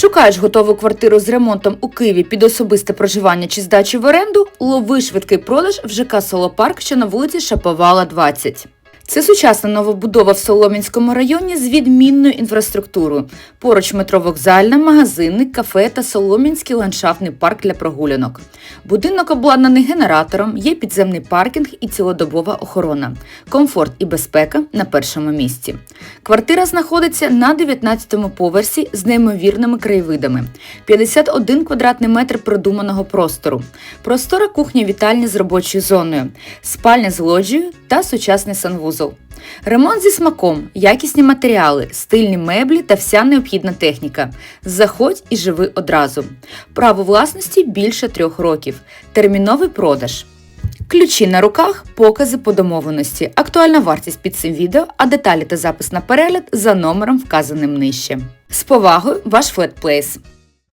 Шукаєш готову квартиру з ремонтом у Києві під особисте проживання чи здачу в оренду? Лови швидкий продаж в ЖК Солопарк, що на вулиці Шаповала, 20. Це сучасна новобудова в Солом'янському районі з відмінною інфраструктурою. Поруч метро вокзальна, магазинний, кафе та Солом'янський ландшафтний парк для прогулянок. Будинок обладнаний генератором, є підземний паркінг і цілодобова охорона. Комфорт і безпека на першому місці. Квартира знаходиться на 19-му поверсі з неймовірними краєвидами. 51 квадратний метр продуманого простору, простора кухня вітальня з робочою зоною, спальня з лоджією та сучасний санвузол. Ремонт зі смаком, якісні матеріали, стильні меблі та вся необхідна техніка. Заходь і живи одразу. Право власності більше трьох років. Терміновий продаж. Ключі на руках, покази по домовленості, актуальна вартість під цим відео, а деталі та запис на перегляд за номером, вказаним нижче. З повагою, ваш Флетплейс.